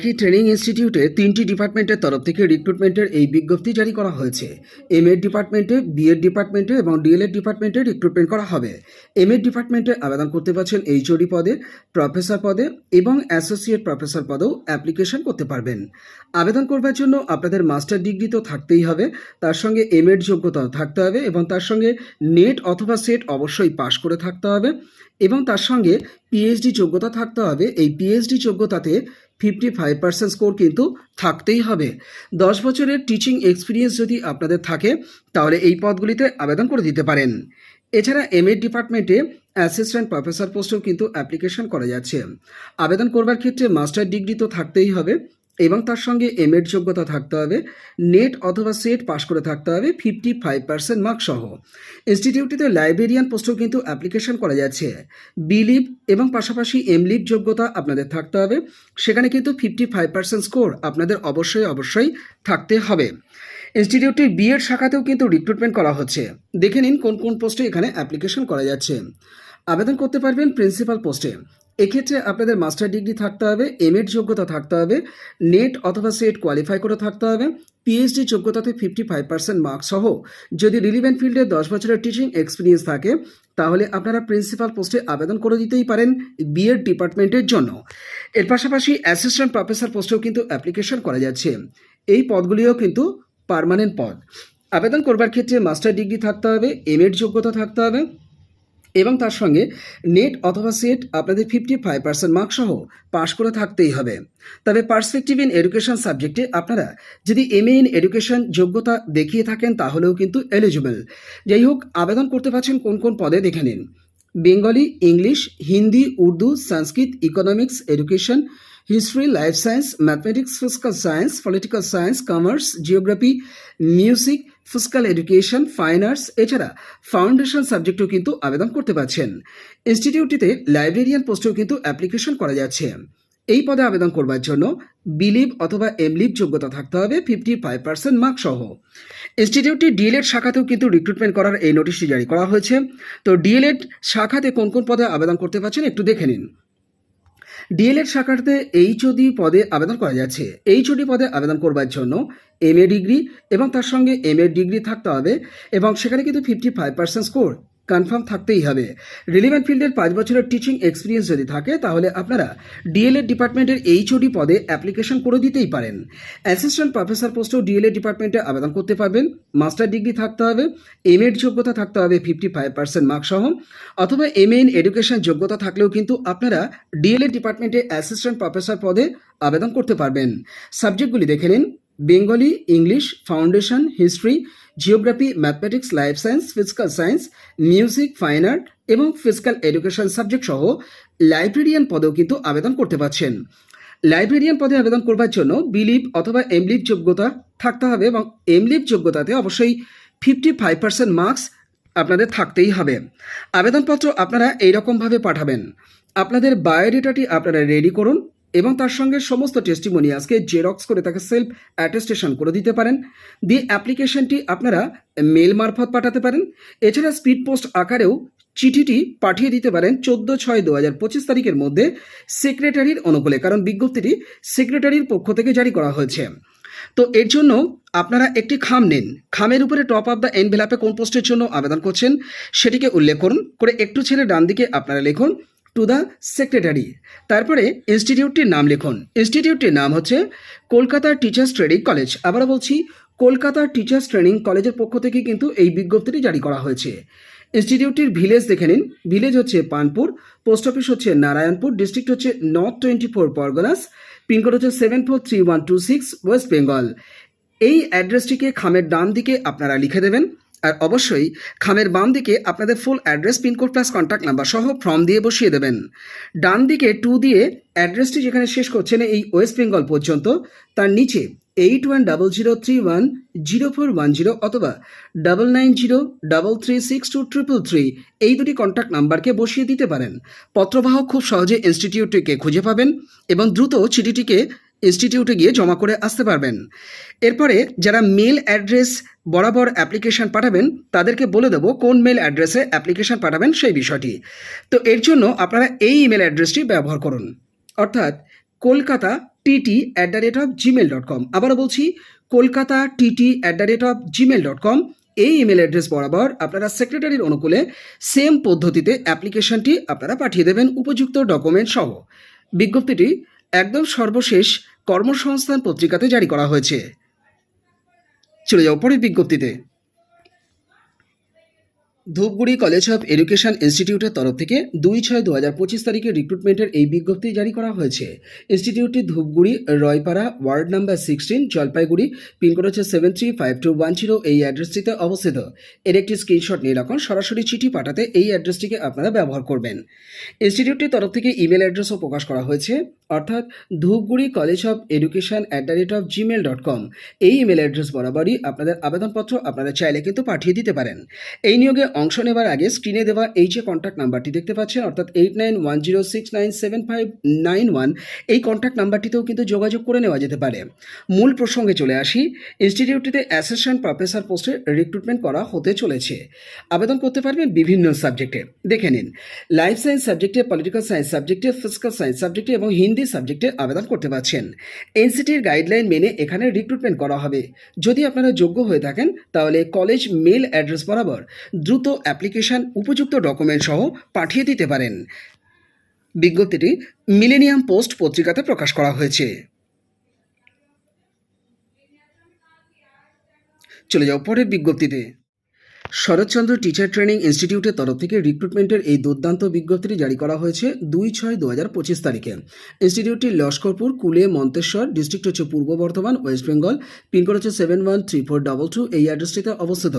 একই ট্রেনিং ইনস্টিটিউটে তিনটি ডিপার্টমেন্টের তরফ থেকে রিক্রুটমেন্টের এই বিজ্ঞপ্তি জারি করা হয়েছে। এম এড ডিপার্টমেন্টে বিএড ডিপার্টমেন্টে এবং ডিএলএড ডিপার্টমেন্টে রিক্রুটমেন্ট করা হবে। এম এড ডিপার্টমেন্টে আবেদন করতে পারছেন এইচওডি পদে প্রফেসর পদে এবং অ্যাসোসিয়েট প্রফেসর পদেও অ্যাপ্লিকেশন করতে পারবেন। আবেদন করবার জন্য আপনাদের মাস্টার ডিগ্রি তো থাকতেই হবে। তার সঙ্গে এম এড যোগ্যতাও থাকতে হবে এবং তার সঙ্গে নেট অথবা সেট অবশ্যই পাশ করে থাকতে হবে এবং তার সঙ্গে পিএইচডি যোগ্যতা থাকতে হবে। এই পিএইচডি যোগ্যতাতে ফিফটি ফাইভ পার্সেন্ট স্কোর কিন্তু থাকতেই হবে। দশ বছরের টিচিং এক্সপিরিয়েন্স যদি আপনাদের থাকে, তাহলে এই পদগুলিতে আবেদন করে দিতে পারেন। এছাড়া এম ডিপার্টমেন্টে অ্যাসিস্ট্যান্ট প্রফেসর পোস্টেও কিন্তু অ্যাপ্লিকেশন করা যাচ্ছে। আবেদন করবার ক্ষেত্রে মাস্টার ডিগ্রি তো থাকতেই হবে। এবং তার সঙ্গে এম এড যোগ্যতা থাকতে হবে নেট অথবা সেট পাশ করে থাকতে হবে ফিফটি ফাইভ পার্সেন্ট মার্ক সহ। ইনস্টিটিউটটিতে লাইব্রেরিয়ান পোস্টেও কিন্তু অ্যাপ্লিকেশন করা যাচ্ছে। বিলিভ এবং পাশাপাশি এমলিভ যোগ্যতা আপনাদের থাকতে হবে। সেখানে কিন্তু ফিফটি ফাইভ পার্সেন্ট স্কোর আপনাদের অবশ্যই অবশ্যই থাকতে হবে। ইনস্টিটিউটটির বিএড শাখাতেও কিন্তু রিক্রুটমেন্ট করা হচ্ছে। দেখে নিন কোন কোন পোস্টে এখানে অ্যাপ্লিকেশন করা যাচ্ছে। আবেদন করতে পারবেন প্রিন্সিপাল পোস্টে এক্ষেত্রে আপনাদের মাস্টার ডিগ্রি থাকতে হবে এম এড যোগ্যতা থাকতে হবে নেট অথবা সেট কোয়ালিফাই করে থাকতে হবে পিএইচডি যোগ্যতাতে ফিফটি ফাইভ পার্সেন্ট মার্কস সহ। যদি রিলিভেন্ট ফিল্ডে দশ বছরের টিচিং এক্সপিরিয়েন্স থাকে, তাহলে আপনারা প্রিন্সিপাল পোস্টে আবেদন করে দিতেই পারেন বিএড ডিপার্টমেন্টের জন্য। এর পাশাপাশি অ্যাসিস্ট্যান্ট প্রফেসর পোস্টেও কিন্তু অ্যাপ্লিকেশন করা যাচ্ছে। এই পদগুলিও কিন্তু পার্মানেন্ট পদ। আবেদন করবার ক্ষেত্রে মাস্টার ডিগ্রি থাকতে হবে এম এড যোগ্যতা থাকতে হবে এবং তার সঙ্গে নেট অথবা সেট আপনাদের ফিফটি ফাইভ পার্সেন্ট মার্ক সহ পাশ করে থাকতেই হবে। তবে পার্সপেক্টিভ ইন এডুকেশন সাবজেক্টে আপনারা যদি এম ইন এডুকেশন যোগ্যতা দেখিয়ে থাকেন তাহলেও কিন্তু এলিজিবল যাই হোক, আবেদন করতে পারছেন কোন কোন পদে দেখে নিন। Bengali, English, Hindi, Urdu, Sanskrit economics education history life science mathematics physical science political science commerce geography music physical education fine arts এছাড়া ফাউন্ডেশন সাবজেক্টেও কিন্তু আবেদন করতে পারছেন। ইনস্টিটিউটটিতে লাইব্রেরিয়ান পোস্টেও কিন্তু অ্যাপ্লিকেশন করা যাচ্ছে। এই পদে আবেদন করবার জন্য বিলিভ অথবা এমলিভ যোগ্যতা থাকতে হবে ফিফটি ফাইভ পার্সেন্ট মার্ক সহ ইনস্টিটিউটটি ডিএলএড শাখাতেও কিন্তু রিক্রুটমেন্ট করার এই নোটিশটি জারি করা হয়েছে। তো ডিএলএড শাখাতে কোন কোন পদে আবেদন করতে পারছেন একটু দেখে নিন। ডিএলএড শাখাতে এইচওডি পদে আবেদন করা যাচ্ছে। এইচওডি পদে আবেদন করবার জন্য এম এ ডিগ্রি এবং তার সঙ্গে এম ডিগ্রি থাকতে হবে এবং সেখানে কিন্তু fifty five percent score confirm থাকতেই হবে। রিলিভেন্ট ফিল্ডের পাঁচ বছরের টিচিং এক্সপিরিয়েন্স যদি থাকে, তাহলে আপনারা ডিএলএড ডিপার্টমেন্টের এইচওডি পদে অ্যাপ্লিকেশন করে দিতেই পারেন। অ্যাসিস্ট্যান্ট প্রফেসর পোস্টেও ডিএলএড ডিপার্টমেন্টে আবেদন করতে পারবেন। মাস্টার ডিগ্রি থাকতে হবে এম এড যোগ্যতা থাকতে হবে ফিফটি ফাইভ পার্সেন্ট মার্ক সহ, অথবা এম ইন এডুকেশন যোগ্যতা থাকলেও কিন্তু আপনারা ডিএলএড ডিপার্টমেন্টে অ্যাসিস্ট্যান্ট প্রফেসর পদে আবেদন করতে পারবেন। সাবজেক্টগুলি দেখে নিন। Bengali English foundation history geography mathematics life science physical science music fine art এবং ফিজিক্যাল এডুকেশন সাবজেক্ট সহ লাইব্রেরিয়ান পদেও কিন্তু আবেদন করতে পারছেন। লাইব্রেরিয়ান পদে আবেদন করবার জন্য বিলিভ অথবা এমলিভ যোগ্যতা থাকতে হবে এবং এমলিভ যোগ্যতাতে অবশ্যই ফিফটি ফাইভ পার্সেন্ট মার্কস আপনাদের থাকতেই হবে। আবেদনপত্র আপনারা এইরকমভাবে পাঠাবেন। আপনাদের বায়োডেটাটি আপনারা রেডি করুন। এবং তার সঙ্গে সমস্ত টেস্টিমোনিয়াসকে জেরক্স করে তাকে সেলফ অ্যাটেস্টেশন করে দিতে পারেন। দিয়ে অ্যাপ্লিকেশনটি আপনারা মেল মারফত পাঠাতে পারেন। এছাড়া স্পিড পোস্ট আকারেও চিঠিটি পাঠিয়ে দিতে পারেন চোদ্দ ছয় দু হাজার পঁচিশ তারিখের মধ্যে সেক্রেটারির অনুকূলে, কারণ বিজ্ঞপ্তিটি সেক্রেটারির পক্ষ থেকে জারি করা হয়েছে। তো এর জন্য আপনারা একটি খাম নিন। খামের উপরে টপ অফ দ্য এনভেলাপে কোন পোস্টের জন্য আবেদন করছেন সেটিকে উল্লেখ করুন। করে একটু ছেড়ে ডান দিকে আপনারা লিখুন টু দ্য সেক্রেটারি তারপরে ইনস্টিটিউটটির নাম লিখুন। ইনস্টিটিউটটির নাম হচ্ছে কলকাতা টিচার্স ট্রেনিং কলেজ আবারও বলছি, কলকাতা টিচার্স ট্রেনিং কলেজের পক্ষ থেকে কিন্তু এই বিজ্ঞপ্তিটি জারি করা হয়েছে। ইনস্টিটিউটটির ভিলেজ দেখে নিন। ভিলেজ হচ্ছে পানপুর পোস্ট অফিস হচ্ছে নারায়ণপুর ডিস্ট্রিক্ট হচ্ছে north twenty four Parganas pin code হচ্ছে seven four three one two six west Bengal এই অ্যাড্রেসটিকে খামের ডান দিকে আপনারা লিখে দেবেন। আর অবশ্যই খামের বাম দিকে আপনাদের full address pin code plus contact number সহ ফর্ম দিয়ে বসিয়ে দেবেন। ডান দিকে টু দিয়ে অ্যাড্রেসটি যেখানে শেষ করছেন এই ওয়েস্ট বেঙ্গল পর্যন্ত, তার নিচে eight one double zero three one zero four one zero অথবা double nine zero double three six two triple three এই দুটি কন্ট্যাক্ট নাম্বারকে বসিয়ে দিতে পারেন। পত্রবাহক খুব সহজে ইনস্টিটিউটটিকে খুঁজে পাবেন এবং দ্রুত চিঠিটিকে ইনস্টিটিউটে গিয়ে জমা করে আসতে পারবেন। এরপরে যারা মেল অ্যাড্রেস বরাবর অ্যাপ্লিকেশন পাঠাবেন, তাদেরকে বলে দেবো কোন মেল অ্যাড্রেসে অ্যাপ্লিকেশন পাঠাবেন সেই বিষয়টি। তো এর জন্য আপনারা এই ইমেল অ্যাড্রেসটি ব্যবহার করুন। অর্থাৎ Kolkata TT at the rate of Gmail dot com আবারও বলছি Kolkata TT at the rate of Gmail dot com এই ইমেল অ্যাড্রেস বরাবর আপনারা সেক্রেটারির অনুকূলে সেম পদ্ধতিতে অ্যাপ্লিকেশনটি আপনারা পাঠিয়ে দেবেন, উপযুক্ত ডকুমেন্ট সহ। বিজ্ঞপ্তিটি একদম সর্বশেষ কর্মসংস্থান পত্রিকাতে জারি করা হয়েছে। চলে যাও পরের বিজ্ঞপ্তিতে। ধূপগুড়ি কলেজ অফ এডুকেশন ইনস্টিটিউটের তরফ থেকে দুই ছয় দু হাজার পঁচিশ তারিখে রিক্রুটমেন্টের এই বিজ্ঞপ্তি জারি করা হয়েছে। ইনস্টিটিউটটি Dhupguri, Roypara, ward number sixteen Jalpaiguri pin code হচ্ছে seven three five two one zero এই অ্যাড্রেসটিতে অবস্থিত। এর একটি স্ক্রিনশট নিয়ে রাখুন, সরাসরি চিঠি পাঠাতে এই অ্যাড্রেসটিকে আপনারা ব্যবহার করবেন। ইনস্টিটিউটটির তরফ থেকে ইমেল অ্যাড্রেসও প্রকাশ করা হয়েছে। অর্থাৎ Dhupguri college of education at the rate of Gmail dot com. এই ইমেল অ্যাড্রেস বরাবরই আপনাদের আবেদনপত্র আপনারা চাইলে কিন্তু পাঠিয়ে দিতে পারেন। এই নিয়োগে অংশ নেবার আগে স্ক্রিনে দেওয়া এই যে কন্ট্যাক্ট নাম্বারটি দেখতে পাচ্ছেন, অর্থাৎ eight nine one zero six nine seven five nine one এই কন্ট্যাক্ট নাম্বারটিতেও কিন্তু যোগাযোগ করে নেওয়া যেতে পারে। মূল প্রসঙ্গে চলে আসি ইনস্টিটিউটটিতে অ্যাসিস্ট্যান্ট প্রফেসর পোস্টে রিক্রুটমেন্ট করা হতে চলেছে। আবেদন করতে পারবেন বিভিন্ন সাবজেক্টে দেখে নিন লাইফ সায়েন্স সাবজেক্টে পলিটিক্যাল সায়েন্স সাবজেক্টে ফিজিক্যাল সায়েন্স সাবজেক্টে এবং হিন্দি সাবজেক্টে আবেদন করতে পারছেন। এনসিটির গাইডলাইন মেনে এখানে রিক্রুটমেন্ট করা হবে। যদি আপনারা যোগ্য হয়ে থাকেন, তাহলে কলেজ মেল অ্যাড্রেস বরাবর দ্রুত অ্যাপ্লিকেশন উপযুক্ত ডকুমেন্ট সহ পাঠিয়ে দিতে পারেন। বিজ্ঞপ্তিটি মিলেনিয়াম পোস্ট পত্রিকাতে প্রকাশ করা হয়েছে। চলে যাও পরের বিজ্ঞপ্তিতে। শরৎচন্দ্র টিচার ট্রেনিং ইনস্টিটিউটের তরফ থেকে রিক্রুটমেন্টের এই দুর্দান্ত বিজ্ঞপ্তিটি জারি করা হয়েছে দুই ছয় দু হাজার পঁচিশ তারিখে। ইনস্টিটিউটটি লস্করপুর, কুলে, মন্তেশ্বর ডিস্ট্রিক্ট হচ্ছে Purba Bardhaman west Bengal pin code হচ্ছে seven one three four double two এই অ্যাড্রেসটিতে অবস্থিত।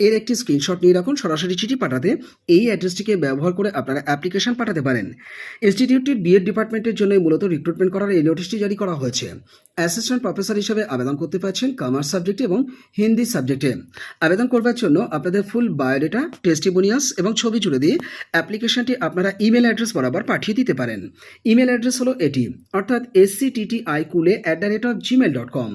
এর একটি স্ক্রিনশট নিয়ে রাখুন, সরাসরি চিঠি পাঠাতে, এই অ্যাড্রেসটিকে ব্যবহার করে আপনারা অ্যাপ্লিকেশন পাঠাতে পারেন। ইনস্টিটিউটটির বিএড ডিপার্টমেন্টের জন্য মূলত রিক্রুটমেন্ট করার এই নোটিশটি জারি করা হয়েছে। অ্যাসিস্ট্যান্ট প্রফেসর হিসেবে আবেদন করতে পারছেন কমার্স সাবজেক্টে এবং হিন্দি সাবজেক্টে আবেদন করবার জন্য আপনাদের ফুল বায়োডেটা টেস্টিমোনিয়াস এবং ছবি জুড়ে দিয়ে অ্যাপ্লিকেশনটি আপনারা ইমেল অ্যাড্রেস বরাবর পাঠিয়ে দিতে পারেন। ইমেল অ্যাড্রেস হলো এটি, অর্থাৎ S C T T I কুলে at the rate of Gmail dot com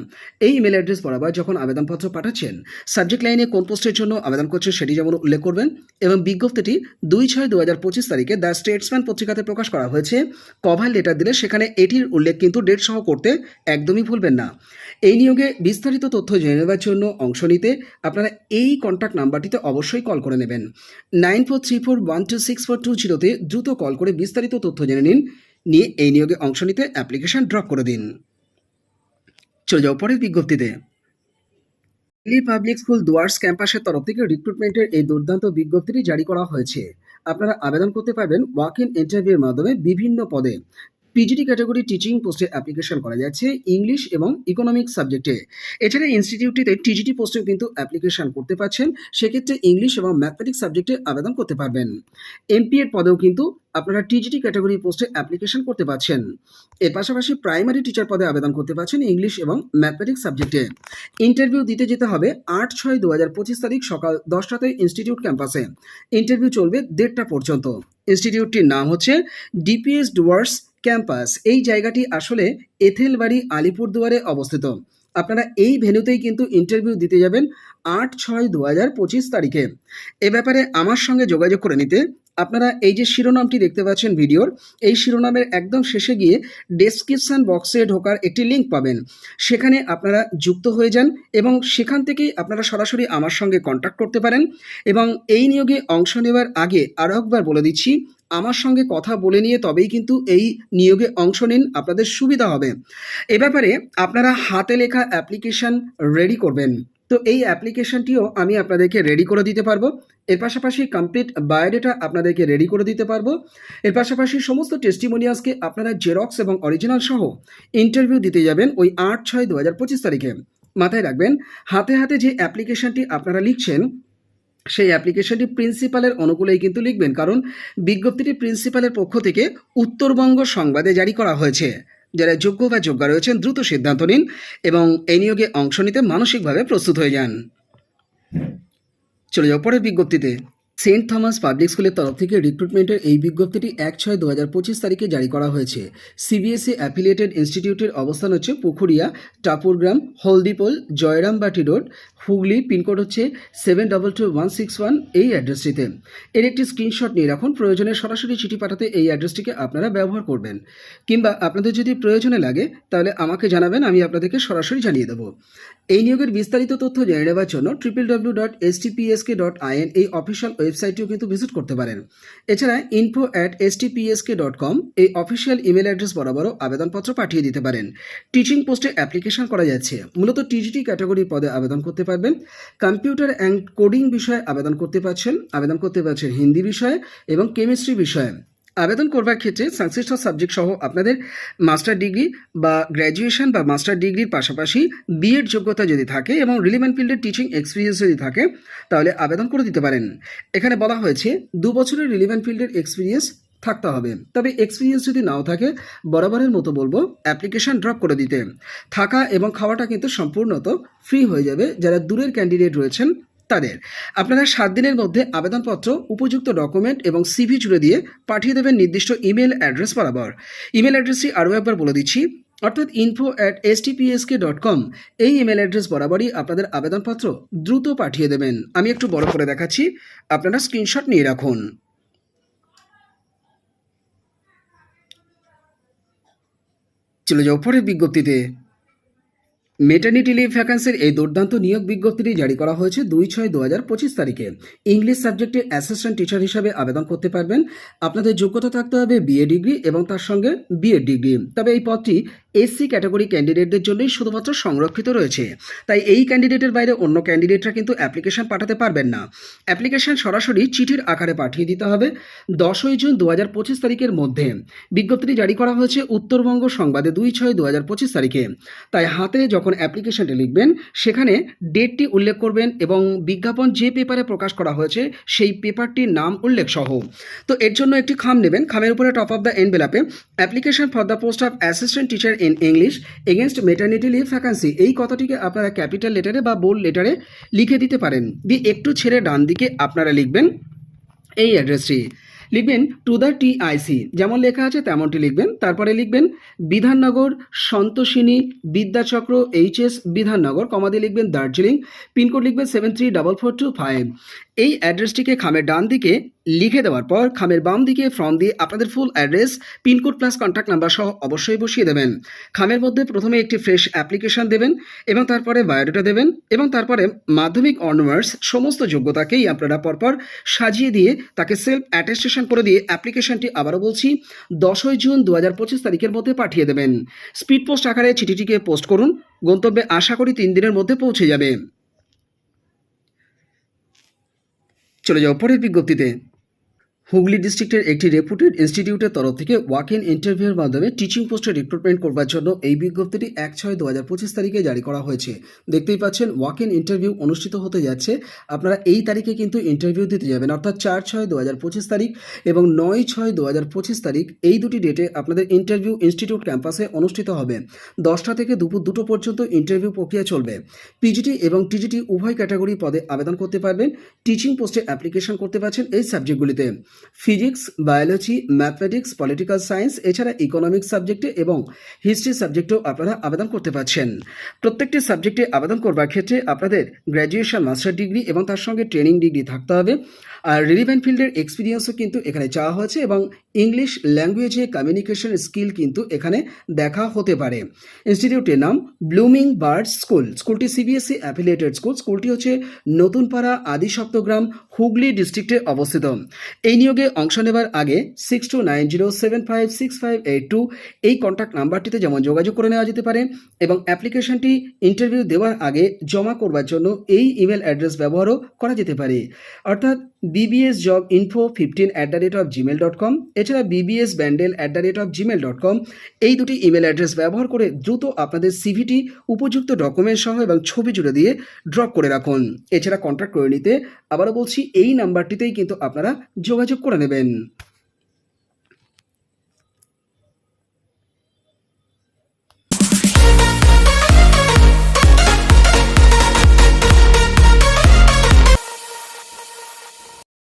এই ইমেল অ্যাড্রেস বরাবর যখন আবেদনপত্র পাঠাচ্ছেন সাবজেক্ট লাইনে কোন পোস্টের জন্য আবেদন করছেন সেটি যেমন উল্লেখ করবেন এবং বিজ্ঞপ্তিটি দুই ছয় দু হাজার পঁচিশ তারিখে দ্য স্টেটসম্যান পত্রিকাতে প্রকাশ করা হয়েছে। কভার লেটার দিলে সেখানে এটির উল্লেখ কিন্তু ডেট সহ করতে একদমই ভুলবেন না। এই নিয়োগে বিস্তারিত তথ্য জেনে নেওয়ার জন্য অংশ নিতে আপনারা এই কন্ট্যাক্ট নাম্বারটিতে অবশ্যই কল করে নেবেন। Nine four three four one two six four two জিরোতে দ্রুত কল করে বিস্তারিত তথ্য জেনে নিন। নিয়ে এই নিয়োগে অংশ নিতে অ্যাপ্লিকেশন ড্রপ করে দিন। চলে যাও পরের বিজ্ঞপ্তিতে। দিল্লি পাবলিক স্কুল দুয়ার্স ক্যাম্পাসের তরফ থেকে রিক্রুটমেন্টের এই দুর্দান্ত বিজ্ঞপ্তিটি জারি করা হয়েছে। আপনারা আবেদন করতে পারবেন ওয়াক ইন ইন্টারভিউর মাধ্যমে বিভিন্ন পদে। পিজিটি ক্যাটাগরি টিচিং পোস্টে অ্যাপ্লিকেশন করা যাচ্ছে ইংলিশ এবং ইকোনমিক সাবজেক্টে এছাড়া ইনস্টিটিউটটিতে টিজিটি পোস্টেও কিন্তু অ্যাপ্লিকেশন করতে পারছেন, সেক্ষেত্রে ইংলিশ এবং ম্যাথমেটিক্স সাবজেক্টে আবেদন করতে পারবেন। এমপি এর পদেও কিন্তু আপনারা টিজিটি ক্যাটাগরি পোস্টে অ্যাপ্লিকেশন করতে পারছেন। এর পাশাপাশি প্রাইমারি টিচার পদে আবেদন করতে পারছেন ইংলিশ এবং ম্যাথমেটিক্স সাবজেক্টে ইন্টারভিউ দিতে যেতে হবে আট ছয় দু হাজার পঁচিশ তারিখ সকাল দশটাতে ইনস্টিটিউট ক্যাম্পাসে ইন্টারভিউ চলবে দেড়টা পর্যন্ত। ইনস্টিটিউটটির নাম হচ্ছে ডিপিএস ডুয়ার্স ক্যাম্পাস, এই জায়গাটি আসলে এথেলবাড়ি আলিপুরদুয়ারে অবস্থিত। আপনারা এই ভেন্যুতেই কিন্তু ইন্টারভিউ দিতে যাবেন আট ছয় দু হাজার পঁচিশ তারিখে। এ ব্যাপারে আমার সঙ্গে যোগাযোগ করে নিতে আপনারা এই যে শিরোনামটি দেখতে পাচ্ছেন ভিডিওর, এই শিরোনামের একদম শেষে গিয়ে ডেসক্রিপশন বক্সে ঢোকার একটি লিঙ্ক পাবেন। সেখানে আপনারা যুক্ত হয়ে যান এবং সেখান থেকেই আপনারা সরাসরি আমার সঙ্গে কন্ট্যাক্ট করতে পারেন এবং এই নিয়োগে অংশ নেওয়ার আগে আরও একবার বলে দিচ্ছি, আমার সঙ্গে কথা বলে নিয়ে তবেই কিন্তু এই নিয়োগে অংশ নিন, আপনাদের সুবিধা হবে। এ ব্যাপারে আপনারা হাতে লেখা অ্যাপ্লিকেশন রেডি করবেন। তো এই অ্যাপ্লিকেশনটিও আমি আপনাদেরকে রেডি করে দিতে পারব। এর পাশাপাশি কমপ্লিট বায়োডেটা আপনাদেরকে রেডি করে দিতে পারব। এর পাশাপাশি সমস্ত টেস্টিমোনিয়ালসকে আপনারা জেরক্স এবং অরিজিনাল সহ ইন্টারভিউ দিতে যাবেন ওই আট ছয় দু হাজার পঁচিশ তারিখে। মাথায় রাখবেন, হাতে হাতে যে অ্যাপ্লিকেশনটি আপনারা লিখছেন, সেই অ্যাপ্লিকেশনটি প্রিন্সিপালের অনুকূলেই কিন্তু লিখবেন। কারণ বিজ্ঞপ্তিটি প্রিন্সিপালের পক্ষ থেকে উত্তরবঙ্গ সংবাদে জারি করা হয়েছে। যারা যোগ্য বা যোগ্য রয়েছেন, দ্রুত সিদ্ধান্ত নিন এবং এই নিয়োগে অংশ নিতে মানসিকভাবে প্রস্তুত হয়ে যান। চলে যাও পরের বিজ্ঞপ্তিতে। সেন্ট থমাস পাবলিক স্কুলের তরফ থেকে রিক্রুটমেন্টের এই বিজ্ঞপ্তিটি এক ছয় দু হাজার পঁচিশ তারিখে জারি করা হয়েছে। সিবিএসই অ্যাফিলিয়েটেড ইনস্টিটিউটের অবস্থান হচ্ছে Pukhuria, Tapurgram, Haldipol Jayrambati road, Hooghly, pin code হচ্ছে seven double two one six one এই অ্যাড্রেসটিতে। এর একটি স্ক্রিনশট নিয়ে রাখুন, প্রয়োজনে সরাসরি চিঠি পাঠাতে এই অ্যাড্রেসটিকে আপনারা ব্যবহার করবেন। কিংবা আপনাদের যদি প্রয়োজনে লাগে, তাহলে আমাকে জানাবেন, আমি আপনাদেরকে সরাসরি জানিয়ে দেবো। এই নিয়োগের বিস্তারিত তথ্য জেনে নেওয়ার জন্য triple W dot S TPSK dot IN এই অফিসিয়াল ওয়েবসাইটটিও কিন্তু ভিজিট করতে পারেন। এছাড়া info at STPSK dot com এই অফিসিয়াল ইমেল অ্যাড্রেস বরাবরও আবেদনপত্র পাঠিয়ে দিতে পারেন। টিচিং পোস্টে অ্যাপ্লিকেশন করা যাচ্ছে। মূলত টিজিটি ক্যাটাগরি পদে আবেদন করতে পারবেন। কম্পিউটার অ্যান্ড কোডিং বিষয়ে আবেদন করতে পারছেন। আবেদন করতে পারছেন হিন্দি বিষয়ে এবং কেমিস্ট্রি বিষয়ে। আবেদন করবার ক্ষেত্রে সংশ্লিষ্ট সাবজেক্ট সহ আপনাদের মাস্টার ডিগ্রি বা গ্র্যাজুয়েশন বা মাস্টার ডিগ্রির পাশাপাশি বিএড যোগ্যতা যদি থাকে এবং রিলিভেন্ট ফিল্ডের টিচিং এক্সপিরিয়েন্স যদি থাকে, তাহলে আবেদন করে দিতে পারেন। এখানে বলা হয়েছে, দু বছরের রিলিভেন্ট ফিল্ডের এক্সপিরিয়েন্স থাকতে হবে। তবে এক্সপিরিয়েন্স যদি নাও থাকে, বরাবরের মতো বলব অ্যাপ্লিকেশন ড্রপ করে দিতে। থাকা এবং খাওয়াটা কিন্তু সম্পূর্ণত ফ্রি হয়ে যাবে। যারা দূরের ক্যান্ডিডেট রয়েছেন তাদের। আপনারা সাত দিনের মধ্যে আবেদনপত্র, উপযুক্ত ডকুমেন্ট এবং সিভি জুড়ে দিয়ে পাঠিয়ে দেবেন নির্দিষ্ট ইমেল অ্যাড্রেস বরাবর। ইমেল অ্যাড্রেসটি আরও একবার বলে দিচ্ছি, অর্থাৎ info at S TPSK dot com এই ইমেল অ্যাড্রেস বরাবরই আপনাদের আবেদনপত্র দ্রুত পাঠিয়ে দেবেন। আমি একটু বড় করে দেখাচ্ছি, আপনারা স্ক্রিনশট নিয়ে রাখুন। চলে যাও পরের বিজ্ঞপ্তিতে। মেটার্নিটি লিভ ভ্যাকান্সির এই দুর্দান্ত নিয়োগ বিজ্ঞপ্তিটি জারি করা হয়েছে দুই ছয় দু হাজার পঁচিশ তারিখে। ইংলিশ সাবজেক্টে অ্যাসিস্ট্যান্ট টিচার হিসাবে আবেদন করতে পারবেন। আপনাদের যোগ্যতা থাকতে হবে বিএ ডিগ্রি এবং তার সঙ্গে বিএড ডিগ্রি তবে এই পদটি এসসি ক্যাটাগরি ক্যান্ডিডেটদের জন্যই শুধুমাত্র সংরক্ষিত রয়েছে। তাই এই ক্যান্ডিডেটের বাইরে অন্য ক্যান্ডিডেটরা কিন্তু অ্যাপ্লিকেশন পাঠাতে পারবেন না। অ্যাপ্লিকেশন সরাসরি চিঠির আকারে পাঠিয়ে দিতে হবে দশই জুন দু হাজার পঁচিশ তারিখের মধ্যে। বিজ্ঞপ্তিটি জারি করা হয়েছে উত্তরবঙ্গ সংবাদে দুই ছয় দু হাজার পঁচিশ তারিখে। তাই হাতে যখন অ্যাপ্লিকেশনটি লিখবেন, সেখানে ডেটটি উল্লেখ করবেন এবং বিজ্ঞাপন যে পেপারে প্রকাশ করা হয়েছে, সেই পেপারটির নাম উল্লেখ সহ। তো এর জন্য একটি খাম নেবেন, খামের উপরে top of the এনভেলাপে application for the post of assistant teacher in English against maternity leave vacancy এই কথাটিকে আপনারা ক্যাপিটাল লেটারে বা বোল্ড লেটারে লিখে দিতে পারেন। দিয়ে একটু ছেড়ে ডান দিকে আপনারা লিখবেন, এই অ্যাড্রেসটি লিখবেন টু দ্য টিআইসি যেমন লেখা আছে তেমনটি লিখবেন। তারপরে লিখবেন বিধাননগর সন্তোষিনী বিদ্যাচক্র এইচএস বিধাননগর কমাদি লিখবেন দার্জিলিং পিনকোড লিখবেন seven three double four two five এই অ্যাড্রেসটিকে খামের ডান দিকে লিখে দেওয়ার পর খামের বাম দিকে ফর্ম দিয়ে আপনাদের full address pin code plus contact number সহ অবশ্যই বসিয়ে দেবেন। খামের মধ্যে প্রথমে একটি ফ্রেশ অ্যাপ্লিকেশন দেবেন এবং তারপরে বায়োডাটা দেবেন এবং তারপরে মাধ্যমিক অনার্স সমস্ত যোগ্যতাকেই আপনারা পরপর সাজিয়ে দিয়ে তাকে সেলফ অ্যাটেস্টেশন করে দিয়ে অ্যাপ্লিকেশনটি আবারও বলছি, দশই জুন দু হাজার পঁচিশ তারিখের মধ্যে পাঠিয়ে দেবেন। স্পিড পোস্ট আকারে চিঠিটিকে পোস্ট করুন, গন্তব্যে আশা করি তিন দিনের মধ্যে পৌঁছে যাবে। চলে যাও পরের বিজ্ঞপ্তিতে। হুগলি ডিস্ট্রিক্টের একটি রেপুটেড ইনস্টিটিউটের তরফ থেকে ওয়াক ইন ইন্টারভিউর মাধ্যমে টিচিং পোস্টে রিক্রুটমেন্ট করবার জন্য এই বিজ্ঞপ্তিটি এক ছয় দু হাজার পঁচিশ তারিখে জারি করা হয়েছে। দেখতেই পাচ্ছেন ওয়াক ইন ইন্টারভিউ অনুষ্ঠিত হতে যাচ্ছে। আপনারা এই তারিখে কিন্তু ইন্টারভিউ দিতে যাবেন, অর্থাৎ চার ছয় দু হাজার পঁচিশ তারিখ এবং নয় ছয় দু হাজার পঁচিশ তারিখ এই দুটি ডেটে আপনাদের ইন্টারভিউ ইনস্টিটিউট ক্যাম্পাসে অনুষ্ঠিত হবে। দশটা থেকে দুপুর দুটো পর্যন্ত ইন্টারভিউ প্রক্রিয়া চলবে। পিজিটি এবং টিজিটি উভয় ক্যাটাগরি পদে আবেদন করতে পারবেন। টিচিং পোস্টে অ্যাপ্লিকেশন করতে পারছেন এই সাবজেক্টগুলিতে physics, biology, mathematics, political science, এছাড়া ইকোনমিক্স সাবজেক্টে এবং হিস্ট্রি সাবজেক্টেও আপনারা আবেদন করতে পারছেন। প্রত্যেকটি সাবজেক্টে আবেদন করবার ক্ষেত্রে আপনাদের গ্র্যাজুয়েশন, মাস্টার ডিগ্রি এবং তার সঙ্গে ট্রেনিং ডিগ্রি থাকতে হবে। আর রিলিভেন্ট ফিল্ডের এক্সপিরিয়েন্সও কিন্তু এখানে চাওয়া হয়েছে এবং ইংলিশ ল্যাঙ্গুয়েজে কমিউনিকেশন স্কিল কিন্তু এখানে দেখা হতে পারে। ইনস্টিটিউটের নাম ব্লুমিং বার্ড স্কুল। স্কুলটি সিবিএসই অ্যাফিলিয়েটেড স্কুল। স্কুলটি হচ্ছে নতুনপাড়া আদি সপ্তগ্রাম হুগলি ডিস্ট্রিক্টে অবস্থিত। এই নিয়োগে অংশ নেবার আগে six two nine zero seven five six five eight two এই কন্ট্যাক্ট নাম্বারটিতে যেমন যোগাযোগ করে নেওয়া যেতে পারে এবং অ্যাপ্লিকেশনটি ইন্টারভিউ দেওয়ার আগে জমা করবার জন্য এই ইমেল অ্যাড্রেস ব্যবহারও করা যেতে পারে। অর্থাৎ BBS job info fifteen at the rate of Gmail dot com এছাড়া BBS Bandel at the rate of Gmail dot com এই দুটি ইমেল অ্যাড্রেস ব্যবহার করে দ্রুত আপনাদের সিভিটি উপযুক্ত ডকুমেন্ট সহ এবং ছবি জুড়ে দিয়ে ড্রপ করে রাখুন। এছাড়া কন্ট্যাক্ট করে নিতে আবারও বলছি, এই নাম্বারটিতেই কিন্তু আপনারা যোগাযোগ করে নেবেন।